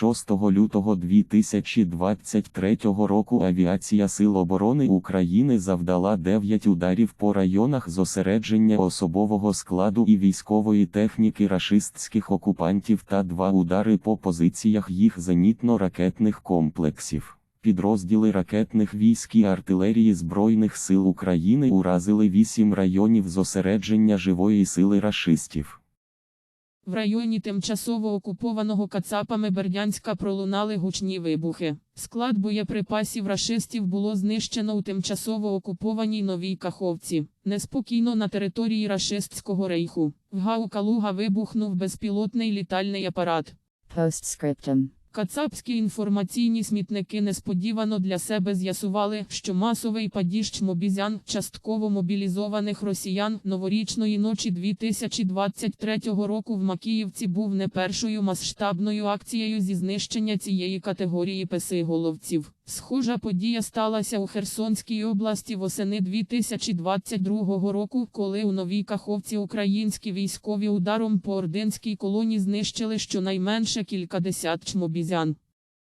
6 лютого 2023 року авіація Сил оборони України завдала 9 ударів по районах зосередження особового складу і військової техніки рашистських окупантів та 2 удари по позиціях їх зенітно-ракетних комплексів. Підрозділи ракетних військ і артилерії Збройних сил України уразили 8 районів зосередження живої сили рашистів. В районі тимчасово окупованого Кацапами Бердянська пролунали гучні вибухи. Склад боєприпасів рашистів було знищено у тимчасово окупованій Новій Каховці. Неспокійно на території рашистського рейху. В Гау Калуга вибухнув безпілотний літальний апарат. Postscriptum. Кацапські інформаційні смітники несподівано для себе з'ясували, що масовий падіж мобізян частково мобілізованих росіян новорічної ночі 2023 року в Макіївці був не першою масштабною акцією зі знищення цієї категорії песиголовців. Схожа подія сталася у Херсонській області восени 2022 року, коли у Новій Каховці українські військові ударом по ординській колоні знищили щонайменше кількадесят чмобізян.